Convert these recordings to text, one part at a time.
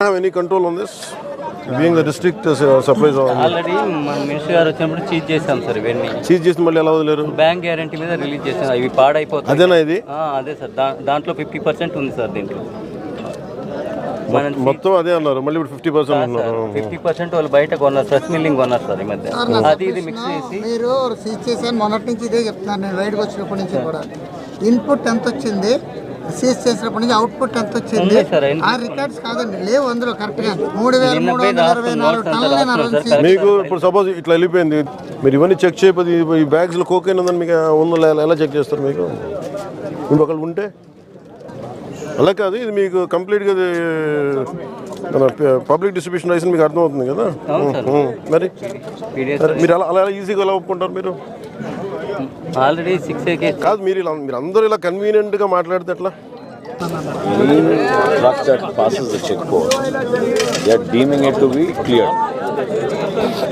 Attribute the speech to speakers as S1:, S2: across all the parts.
S1: have any control on this? Being the district uh, supplies on
S2: already మన minister గారు వచ్చినప్పుడు cheese చేశాం sir ఇవన్నీ.
S1: సీజ్ చేసి మళ్ళీ ఎలా వదిలేరు?
S2: బ్యాంక్ గ్యారంటీ మీద రిలీజ్ చేసాం ఇవి పాడైపోతాయి.
S1: అదేనా ఇది?
S2: ఆ, అదే సార్. దా దాంట్లో ఫిఫ్టీ పర్సెంట్ ఉంది సార్ దీంట్లో. మనం
S1: మొత్తం అదే అన్నారు. మళ్ళీ ఇప్పుడు ఫిఫ్టీ పర్సెంట్ అన్నారు.
S2: ఫిఫ్టీ పర్సెంట్ వాళ్ళు బయట కొన్నారు ఫ్రెష్ మిల్లింగ్ కొన్నారు సార్ ఈ మధ్య. అది ఇది మిక్స్ చేసి.
S3: మీరు సీజ్ చేశాను మొన్నటి నుంచి ఇదే చెప్తున్నాను నేను రైడ్కి వచ్చినప్పటి నుంచి కూడా. ఇన్పుట్ ఎంత వచ్చింది? సీజ్ చేసినప్పటి నుంచి అవుట్పుట్ ఎంత వచ్చింది. ఆ రికార్డ్స్ కాదండి లేవు అందులో కరెక్ట్గా మూడు వేల మూడు వందల ఇరవై
S2: రాస్తున్నాం,
S3: నాలుగు టన్నులు.
S1: మీకు ఇప్పుడు సపోజ్ ఇట్లా వెళ్ళిపోయింది మీరు ఇవన్నీ చెక్ చేయకపోతే ఈ- ఈ బ్యాగ్స్లో కోకైన్ ఉందని మీకు ఉందో లేదా ఎలా చెక్ చేస్తారు మీకు? ఇప్పుడు ఒకళ్ళు ఉంటే? అలా కాదు ఇది మీకు కంప్లీట్గా మన పబ్లిక్ డిస్ట్రిబ్యూషన్ లైసెన్స్ మీకు అర్థమవుతుంది కదా? మరి? మరి అలా అలా ఎలా ఈజీగా ఎలా ఒప్పుకుంటారు మీరు?
S2: ఆల్రెడీ సిక్స్ ఏకే
S1: కాదు మీరు ఇలా మీరు అందరూ ఇలా కన్వీనియంట్గా మాట్లాడితే ఎట్లా?
S4: Check post deeming it be clear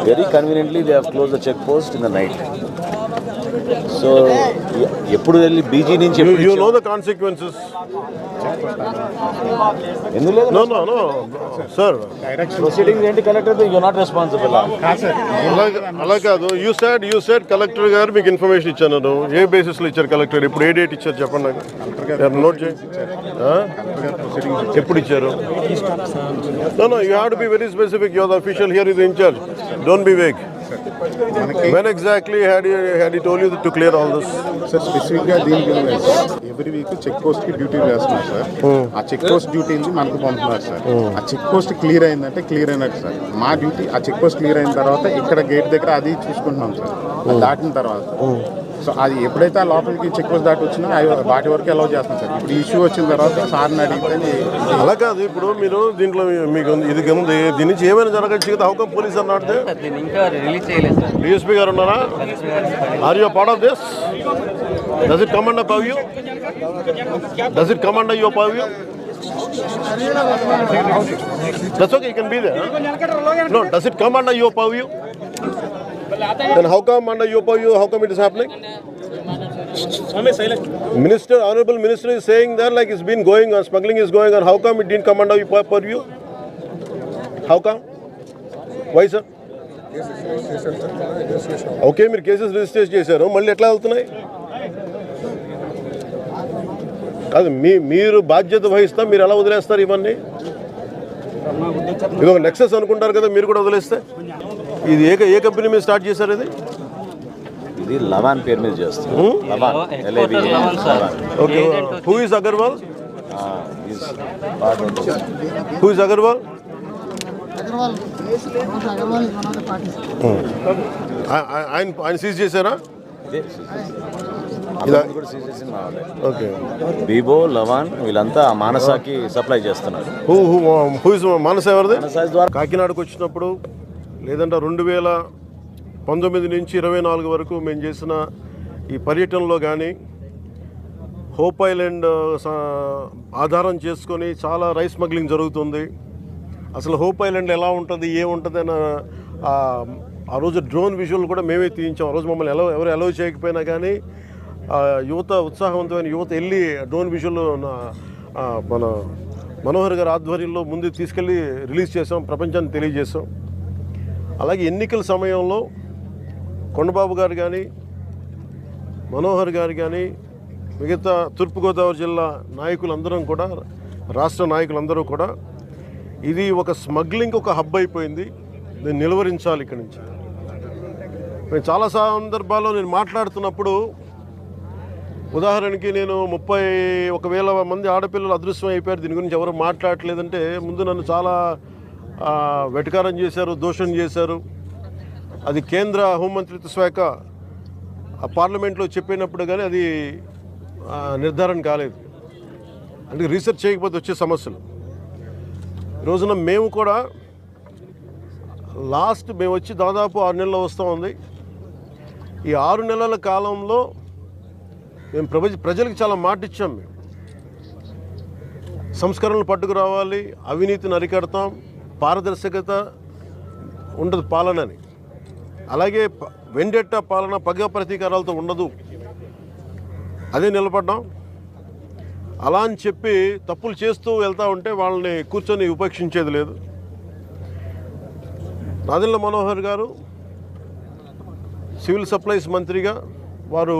S4: very conveniently they have close the check post in the night so ఎప్పుడు వెళ్ళి బీజీ నుంచి
S1: యూ నో ద కాన్సిక్వెన్సెస్
S4: ఎందుకు లేదు?
S1: No no no sir
S4: proceeding ఏంటి కలెక్టర్ యూ నాట్ రెస్పాన్సిబుల్
S1: అలా అలా కాదు. You said you said collector గారు మీకు ఇన్ఫర్మేషన్ ఇచ్చాను ఏ బేసిస్లో ఇచ్చారు కలెక్టర్ ఇప్పుడు ఏ డేట్ ఇచ్చారు చెప్పండి నాకు. నోట్ చేయి ఆ? ఎప్పుడు ఇచ్చారు? No no you have to be very specific your official here is incharge don't be vague when exactly had had you told you to clear all this
S5: sir స్పెసిఫిక్గా దీనికి ఎవ్రీ వీక్ చెక్ పోస్ట్కి duty వేస్తున్నారు sir ఆ check post డ్యూటీని మనకు పంపుతున్నారు sir ఆ check post clear అయిందంటే క్లియర్ అయినట్టు సార్ మా డ్యూటీ ఆ చెక్ పోస్ట్ క్లియర్ అయిన తర్వాత ఇక్కడ గేట్ దగ్గర అది చూసుకుంటున్నాం సార్ అది దాటిన తర్వాత సో అది ఎప్పుడైతే ఆ లోపలికి చెక్ పోస్ట్ దాటి వచ్చినా అవి వాటి వరకు అలౌ చేస్తాం సార్. ఇప్పుడు ఇష్యూ వచ్చిన తర్వాత సార్ని అడిగితే
S1: అలా కాదు ఇప్పుడు మీరు దీంట్లో మీకు ఉంది- ఇది ఉంది దీని నుంచి ఏమైనా జరగచ్చు కదా? హౌకం పోలీస్
S2: దీన్ని ఇంకా రిలీజ్ చేయలేదు సార్.
S1: డిఎస్పీ గారు ఉన్నారా? Are you part of this does it command up you does it command your purview That's okay, you can be there. huh? No, does it come under your purview? Then how come under your purview, how come it is happening? Minister, Honorable Minister is saying that like it's been going on, smuggling is going on. How come it didn't come under your pur- purview? How come? Why, sir? Okay మీరు cases register చేశారు మళ్ళీ ఎట్లా వెళ్తున్నాయి కాదు మీ మీరు బాధ్యత వహిస్తా మీరు ఎలా వదిలేస్తారు ఇవన్నీ ఇది ఒక నెక్సెస్ అనుకుంటారు కదా మీరు కూడా వదిలేస్తే ఇది ఏ ఏ కంపెనీ మీద స్టార్ట్ చేశారు ఇది?
S4: ఇది లవాన్ పేరు మీద చేస్తాం లవాన్
S2: Headquarters లవాన్. Sir.
S1: Okay who is Agarwal who is Agarwal ఆయన ఆయన సీజ్ చేశారా. ఓకే
S4: బీబో లవాన్ వీళ్ళంతా మానసాకి సప్లై చేస్తున్నారు.
S1: Who who who is Manasa ఎవరిది?
S4: మానసాస్ ద్వారా
S1: కాకినాడకు వచ్చినప్పుడు లేదంటే రెండు వేల పంతొమ్మిది నుంచి ఇరవై నాలుగు వరకు మేము చేసిన ఈ పర్యటనలో కానీ హోప్ ఐలాండ్ స- ఆధారం చేసుకొని చాలా రైస్ స్మగ్లింగ్ జరుగుతుంది. అసలు హోప్ ఐలాండ్ ఎలా ఉంటుంది ఏముంటుంది అని ఆ, రోజు డ్రోన్ విజువల్ కూడా మేమే తీయించాం. ఆ రోజు మమ్మల్ని ఎలా ఎవరు అలౌ చేయకపోయినా కానీ యువత ఉత్సాహవంతమైన యువత వెళ్ళి డ్రోన్ విజువల్ మన మనోహర్ గారి ఆధ్వర్యంలో ముందు తీసుకెళ్ళి రిలీజ్ చేసాం ప్రపంచాన్ని తెలియజేసాం అలాగే ఎన్నికల సమయంలో కొండబాబు గారు కానీ మనోహర్ గారు కానీ మిగతా తూర్పుగోదావరి జిల్లా నాయకులందరం కూడా రాష్ట్ర నాయకులందరూ కూడా ఇది ఒక స్మగ్లింగ్ ఒక హబ్ అయిపోయింది. దీన్ని నిలువరించాలి ఇక్కడి నుంచి. నేను చాలా సందర్భాల్లో నేను మాట్లాడుతున్నప్పుడు ఉదాహరణకి నేను ముప్పై ఒక వేల మంది ఆడపిల్లలు అదృశ్యం అయిపోయారు. దీని గురించి ఎవరు మాట్లాడట్లేదంటే ముందు నన్ను చాలా వెటకారం చేశారు దోషం చేశారు. అది కేంద్ర హోంమంత్రిత్వ శాఖ ఆ పార్లమెంట్లో చెప్పినప్పుడు కానీ అది నిర్ధారణ కాలేదు. అంటే రీసెర్చ్ చేయకపోతే వచ్చే సమస్యలు. ఈ రోజున మేము కూడా లాస్ట్ మేము వచ్చి దాదాపు ఆరు నెలలు వస్తూ ఉంది. ఈ ఆరు నెలల కాలంలో మేము ప్రజ ప్రజలకు చాలా మాట ఇచ్చాం మేము. సంస్కరణలు పట్టుకురావాలి అవినీతిని అరికడతాం. పారదర్శకత ఉండదు పాలనని. అలాగే వెండెట్ట పాలన పగ ప్రతీకారాలతో ఉండదు. అదే నిలబడ్డాం. అలా అని చెప్పి తప్పులు చేస్తూ వెళ్తూ ఉంటే వాళ్ళని కూర్చొని ఉపేక్షించేది లేదు. నాదిల్ల మనోహర్ గారు సివిల్ సప్లైస్ మంత్రిగా వారు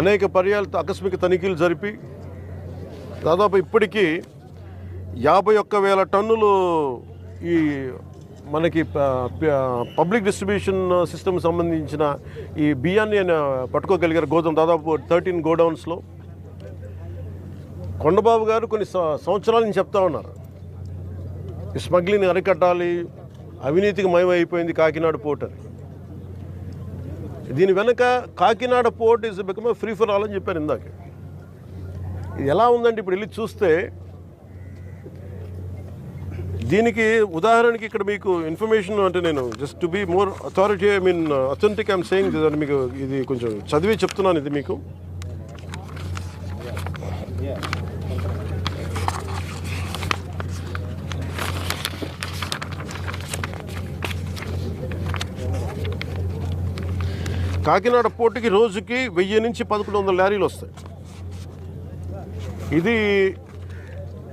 S1: అనేక పర్యాలతో ఆకస్మిక తనిఖీలు జరిపి దాదాపు ఇప్పటికీ యాభై ఒక్క వేల టన్నులు ఈ మనకి పబ్లిక్ డిస్ట్రిబ్యూషన్ సిస్టమ్ సంబంధించిన ఈ బియ్యాన్ని పట్టుకోగలిగారు. గోదాం దాదాపు థర్టీన్ గోడౌన్స్లో. కొండబాబు గారు కొన్ని సంవత్సరాల నుంచి చెప్తా ఉన్నారు. ఈ స్మగ్లింగ్ అరికట్టాలి అవినీతికి మయమైపోయింది కాకినాడ పోర్ట్ అని. దీని వెనక Kakinada port is become free for all అని చెప్పారు ఇందాక. ఇది ఎలా ఉందంటే ఇప్పుడు వెళ్ళి చూస్తే దీనికి ఉదాహరణకి ఇక్కడ మీకు ఇన్ఫర్మేషన్ అంటే నేను just to be more authority I mean authentic I'm saying అని మీకు ఇది కొంచెం చదివి చెప్తున్నాను ఇది మీకు. కాకినాడ పోర్టుకి రోజుకి వెయ్యి నుంచి పదకొండు వందల లారీలు వస్తాయి. ఇది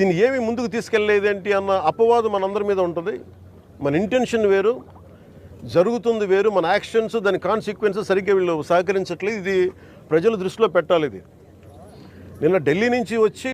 S1: దీన్ని ఏమి ముందుకు తీసుకెళ్ళేదేంటి అన్న అపవాదం మనందరి మీద ఉంటుంది. మన ఇంటెన్షన్ వేరు జరుగుతుంది వేరు మన యాక్షన్స్ దాని కాన్సిక్వెన్సెస్ సరిగ్గా వీళ్ళు సహకరించట్లేదు. ఇది ప్రజల దృష్టిలో పెట్టాలి ఇది. నిన్న ఢిల్లీ నుంచి వచ్చి